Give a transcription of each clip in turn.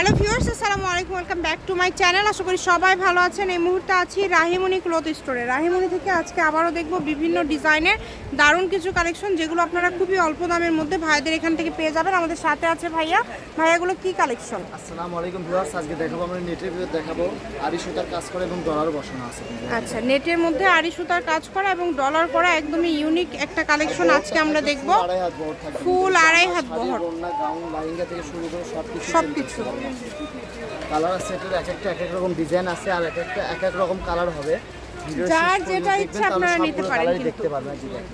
Hello viewers আসসালামু আলাইকুম welcome back to my channel. আশা করি সবাই ভালো আছেন। এই মুহূর্তে আছি রাহিমণি ক্লথ স্টোরে। রাহিমণি থেকে আজকে আবারও দেখব বিভিন্ন ডিজাইনের দারুণ কিছু কালেকশন যেগুলো আপনারা খুবই অল্প দামের মধ্যে ভাইদের এখান থেকে পেয়ে যাবেন। আমাদের সাথে আছে ভাইয়া। ভাইয়াগুলো কি কালেকশন? আসসালামু আলাইকুম ভিউয়ার্স আজকে দেখাবো আমরা নেটের ভিতর দেখাবো আড়ি সুতার কাজ করে এবং ডলার বসানো আছে। আচ্ছা নেটের মধ্যে আড়ি সুতার কাজ করা এবং ডলার করা একদমই ইউনিক একটা কালেকশন আজকে আমরা দেখব। ফুল আড়াই হাত বহর। গাউন থেকে শুরু করে সব কিছু সবকিছু। কালার আছে এটার এক একটা এক এক রকম ডিজাইন আছে আর এক একটা এক এক রকম কালার হবে। যার যেটা ইচ্ছা আপনারা নিতে পারেন। দেখতে পারবেন দেখেন।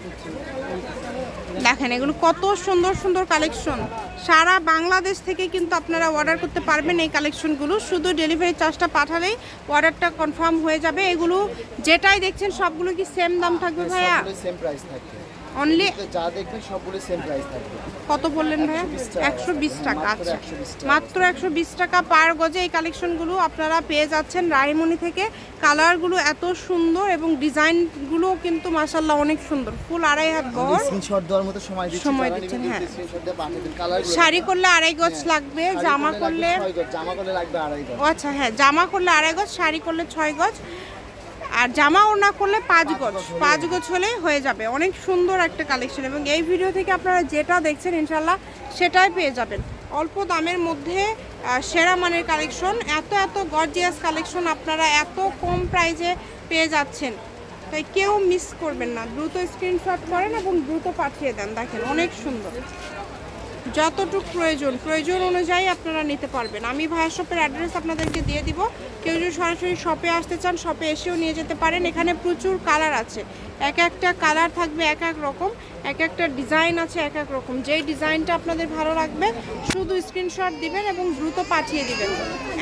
দেখেন এগুলো কত সুন্দর সুন্দর কালেকশন সারা বাংলাদেশ থেকে কিন্তু আপনারা অর্ডার করতে পারবেন এই কালেকশনগুলো শুধু ডেলিভারি চার্জটা পাঠালেই অর্ডারটা কনফার্ম হয়ে যাবে। এগুলো যেটাই দেখছেন সবগুলো কি সেম দাম থাকবে ভাইয়া? সেম প্রাইস থাকবে। অনলি যা দেখবেন সবগুলো সেম প্রাইস থাকবে। কত বললেন ভাইয়া? 120 টাকা। একশো বিশ টাকা মাত্র আচ্ছা। 120 টাকা। মাত্র একশো বিশ টাকা পার গজে এই কালেকশনগুলো আপনারা পেয়ে যাচ্ছেন রায়মণি থেকে। কালারগুলো এত সুন্দর এবং ডিজাইনগুলো কিন্তু মাসাল্লাহ অনেক সুন্দর। ফুল আড়াই হাত বহর স্ক্রিনশট দেওয়ার মতো সময় দিচ্ছি সময় দিচ্ছেন, হ্যাঁ। শাড়ি করলে আড়াই গজ হ্যাঁ। লাগবে জামা করলে জামা করলে লাগবে আড়াই গজ। আচ্ছা হ্যাঁ জামা করলে আড়াই গজ শাড়ি করলে ছয় গজ। আর জামা ওড়না করলে পাঁচ গজ পাঁচ গজ হলে হয়ে যাবে। অনেক সুন্দর একটা কালেকশন এবং এই ভিডিও থেকে আপনারা যেটা দেখছেন ইনশাল্লাহ সেটাই পেয়ে যাবেন। অল্প দামের মধ্যে সেরা মানের কালেকশন এত এত গর্জিয়াস কালেকশন আপনারা এত কম প্রাইজে পেয়ে যাচ্ছেন। তাই কেউ মিস করবেন না। দ্রুত স্ক্রিনশট করেন এবং দ্রুত পাঠিয়ে দেন। দেখেন, অনেক সুন্দর। যতটুকু প্রয়োজন প্রয়োজন অনুযায়ী আপনারা নিতে পারবেন। আমি ভাইয়া শপের অ্যাড্রেস আপনাদেরকে দিয়ে দিব। কেউ যদি সরাসরি শপে আসতে চান শপে এসেও নিয়ে যেতে পারেন। এখানে প্রচুর কালার আছে। এক একটা কালার থাকবে এক এক রকম। এক একটা ডিজাইন আছে এক এক রকম। যেই ডিজাইনটা আপনাদের ভালো লাগবে শুধু স্ক্রিনশট দিবেন এবং দ্রুত পাঠিয়ে দিবেন।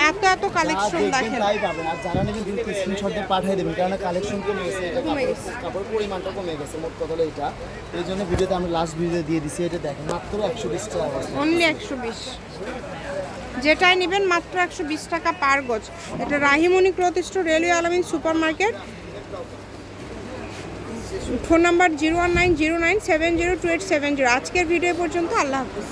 এত এত কালেকশন দেখেন। তাই পাবেন। আর যারা নেবেন দ্রুত স্ক্রিনশট দিয়ে পাঠিয়ে দেবেন কারণ কালেকশন কমে গেছে এটা কমে কাপড়- গেছে। কাপড় পরিমাণটা কমে গেছে মোট কথা হলো এটা। এই জন্য ভিডিওতে আমি লাস্ট ভিডিও দিয়ে দিছি এটা দেখেন মাত্র একশো বিশ টাকা বস্তা। অনলি একশো বিশ। যেটাই নেবেন মাত্র একশো বিশ টাকা পার গজ। এটা Rahimani cloth store railway Alamin super market phone number zero one nine zero nine seven zero two eight seven zero. আজকের ভিডিও পর্যন্ত আল্লাহ হাফিজ।